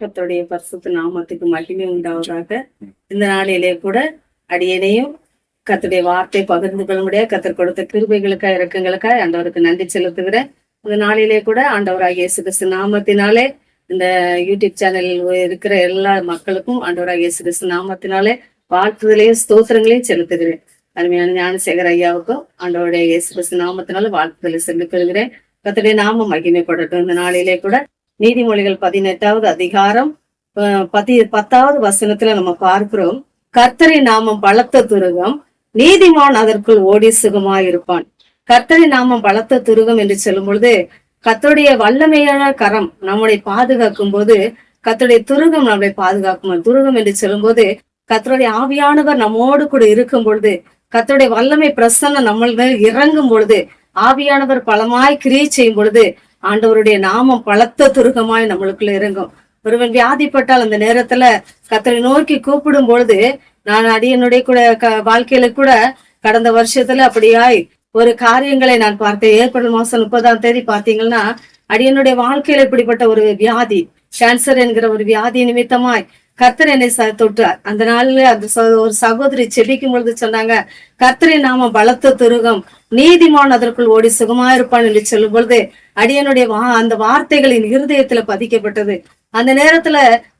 கர்த்தருடைய பரிசுத்த நாமத்துக்கு மகிமை உண்டாவதாக. இந்த நாளிலே கூட அடியனையும் கர்த்தருடைய வார்த்தை பகிர்ந்து கொள்ளும்படியா கத்தர் கொடுத்த கிருபைகளுக்காக இறக்கங்களுக்காக ஆண்டவருக்கு நன்றி செலுத்துகிறேன். இந்த நாளிலே கூட ஆண்டவராகிய இயேசு கிறிஸ்து நாமத்தினாலே இந்த யூடியூப் சேனலில் இருக்கிற எல்லா மக்களுக்கும் ஆண்டவராகிய இயேசு கிறிஸ்து நாமத்தினாலே வாழ்த்துதலையும் ஸ்தோத்திரங்களையும் செலுத்துகிறேன். அருமையான ஞானசேகர் ஐயாவுக்கும் ஆண்டவருடைய இயேசு கிறிஸ்து நாமத்தினால வாழ்த்துதலை செலுத்திக் கொள்கிறேன். கர்த்தருடைய நாமம் மகிமைப்படட்டும். இந்த நாளிலே கூட நீதிமொழிகள் பதினெட்டாவது அதிகாரம் பதி பத்தாவது வசனத்துல நம்ம பார்க்கிறோம். கர்த்தரை நாமம் பலத்த துருகம் நீதிமான் அதற்குள் ஓடி சுகமாயிருப்பான் கர்த்தரை நாமம் பலத்த துருகம் என்று சொல்லும் பொழுது கத்தருடைய வல்லமையான கரம் நம்மளை பாதுகாக்கும் போது கத்தருடைய துருகம் நம்மளை பாதுகாக்கும் துருகம் என்று சொல்லும்போது கத்தருடைய ஆவியானவர் நம்மோடு கூட இருக்கும் பொழுது கத்தருடைய வல்லமை பிரசன்னம் நம்ம மேல் இறங்கும் பொழுது ஆவியானவர் பலமாய் கிரியை செய்யும் பொழுது ஆண்டவருடைய நாமம் பலத்த துருகமாய் நம்மளுக்குள்ள இறங்கும். ஒருவன் வியாதிப்பட்டால் அந்த நேரத்துல கத்தரை நோக்கி கூப்பிடும் பொழுது நான் அடியனுடைய கூட க- வாழ்க்கையில கூட கடந்த வருஷத்துல அப்படியாய் ஒரு காரியங்களை நான் பார்த்தேன். ஏப்ரல் மாசம் முப்பதாம் தேதி பாத்தீங்கன்னா அடியனுடைய வாழ்க்கையில இப்படிப்பட்ட ஒரு வியாதி கேன்சர் என்கிற ஒரு வியாதி நிமித்தமாய் கர்த்தர் என்னை ச- தொட்டார். அந்த நாள்ல அந்த ஒரு சகோதரி செபிக்கும் பொழுது சொன்னாங்க கர்த்தரை நாம பலத்த துருகம் நீதிமான் அதற்குள் ஓடி சுகமா இருப்பான் என்று சொல்லும் பொழுது அடியனுடைய வா அந்த வார்த்தைகளின் இருதயத்துல பதிக்கப்பட்டது. அந்த நேரத்துல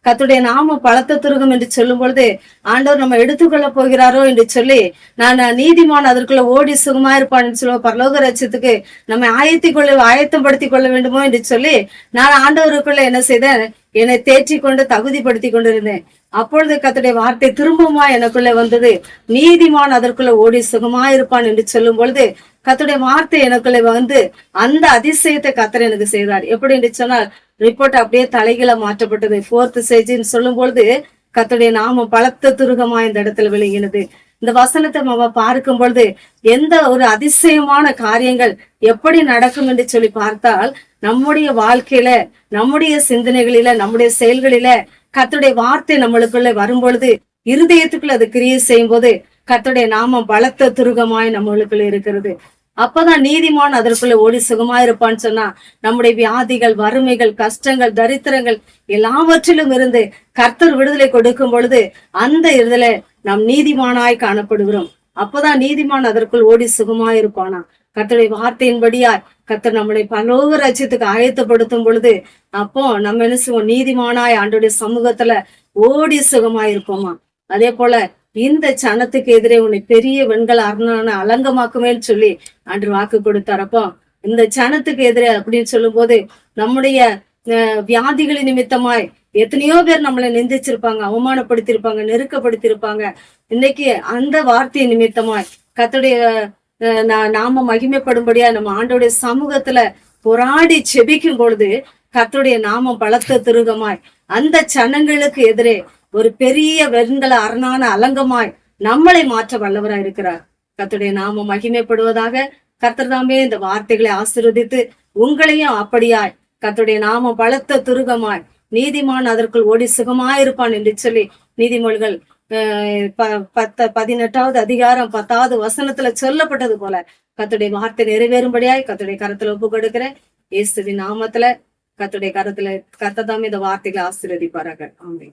கத்துடைய நாம பலத்த துருகம் என்று சொல்லும் பொழுது ஆண்டவர் நம்ம எடுத்துக்கொள்ள போகிறாரோ என்று சொல்லி நான் நீதிமான் அதற்குள்ள ஓடி சுகமாயிருப்பான் என்று சொல்லுவோம். பரலோக ரட்சத்துக்கு நம்ம ஆயத்தி கொள்ள ஆயத்தம் படுத்தி கொள்ள வேண்டுமோ என்று சொல்லி நான் ஆண்டவருக்குள்ள என்ன செய்தேன்? என்னை தேற்றி கொண்டு தகுதிப்படுத்தி கொண்டிருந்தேன். அப்பொழுது கத்துடைய வார்த்தை திரும்பவுமா எனக்குள்ள வந்தது. நீதிமான் அதற்குள்ள ஓடி சுகமா இருப்பான் என்று சொல்லும் பொழுது கத்துடைய வார்த்தை எனக்குள்ள வந்து அந்த அதிசயத்தை கத்தர் எனக்கு செய்தார். எப்படி என்று சொன்னால் ரிப்போர்ட் அப்படியே தலைகளை மாற்றப்பட்டது. ஃபோர்த் ஸ்டேஜ்னு சொல்லும் பொழுது கத்துடைய நாமம் பலத்த துருகமா இந்த இடத்துல விளங்கினது. இந்த வசனத்தை நம்ம பார்க்கும் பொழுது எந்த ஒரு அதிசயமான காரியங்கள் எப்படி நடக்கும் என்று சொல்லி பார்த்தால் நம்முடைய வாழ்க்கையில நம்முடைய சிந்தனைகளில நம்முடைய செயல்களில கத்துடைய வார்த்தை நம்மளுக்குள்ள வரும் பொழுது இருதயத்துக்குள்ள அது கிரியை செய்யும் போது கத்துடைய நாமம் பலத்த துருகமாய் நம்மளுக்குள்ள இருக்கிறது. அப்பதான் நீதிமான் அதற்குள்ள ஓடி சுகமா இருப்பான்னு சொன்னா நம்முடைய வியாதிகள் வறுமைகள் கஷ்டங்கள் தரித்திரங்கள் எல்லாவற்றிலும் இருந்து கர்த்தர் விடுதலை கொடுக்கும் பொழுது அந்த இதுல நாம் நீதிமானாய் காணப்படுகிறோம். அப்பதான் நீதிமான் அதற்குள் ஓடி சுகமா இருப்பானா? கத்தருடைய வார்த்தையின்படியாய் கர்த்தர் நம்மளை பலோக ரட்சத்துக்கு ஆயத்தப்படுத்தும் பொழுது அப்போ நம்ம என்ன செய்வோம்? நீதிமானாய் ஆண்டுடைய சமூகத்துல ஓடி சுகமாயிருப்போமா அதே போல இந்த சனத்துக்கு எதிரே உன்னை பெரிய வெண்கல அரணான அலங்கமாக்குமேன்னு சொல்லி அன்று வாக்கு கொடுத்தாரப்போ இந்த சனத்துக்கு எதிரே அப்படின்னு சொல்லும் போது நம்முடைய அஹ், வியாதிகளின் நிமித்தமாய் எத்தனையோ பேர் நம்மளை நிந்திச்சிருப்பாங்க அவமானப்படுத்தியிருப்பாங்க நெருக்கப்படுத்தியிருப்பாங்க. இன்னைக்கு அந்த வார்த்தை நிமித்தமாய் கத்துடைய நாம மகிமைப்படும்படியா நம்ம ஆண்டோடைய சமூகத்துல போராடி செபிக்கும் பொழுது கத்துடைய நாமம் பலத்த திருகமாய் அந்த சனங்களுக்கு எதிரே ஒரு பெரிய வெண்கல அரணான அலங்கமாய் நம்மளை மாற்ற வல்லவராய் இருக்கிறார் கத்துடைய நாம மகிமைப்படுவதாக கத்தர்தாமே இந்த வார்த்தைகளை ஆசிர்வதித்து உங்களையும் அப்படியாய் கத்துடைய நாம பலத்த துருகமாய் நீதிமான் அதற்குள் ஓடி சுகமாயிருப்பான் என்று சொல்லி நீதிமொழிகள் ப- பத்த பதினெட்டாவது அதிகாரம் பத்தாவது வசனத்துல சொல்லப்பட்டது போல கத்துடைய வார்த்தை நிறைவேறும்படியாய் கத்துடைய கரத்துல ஒப்பு கொடுக்கிறேன். இயேசுவின் நாமத்துல கத்துடைய கரத்துல கர்த்ததாமே இந்த வார்த்தைகளை ஆசீர்வதிப்பார்கள் ஆமே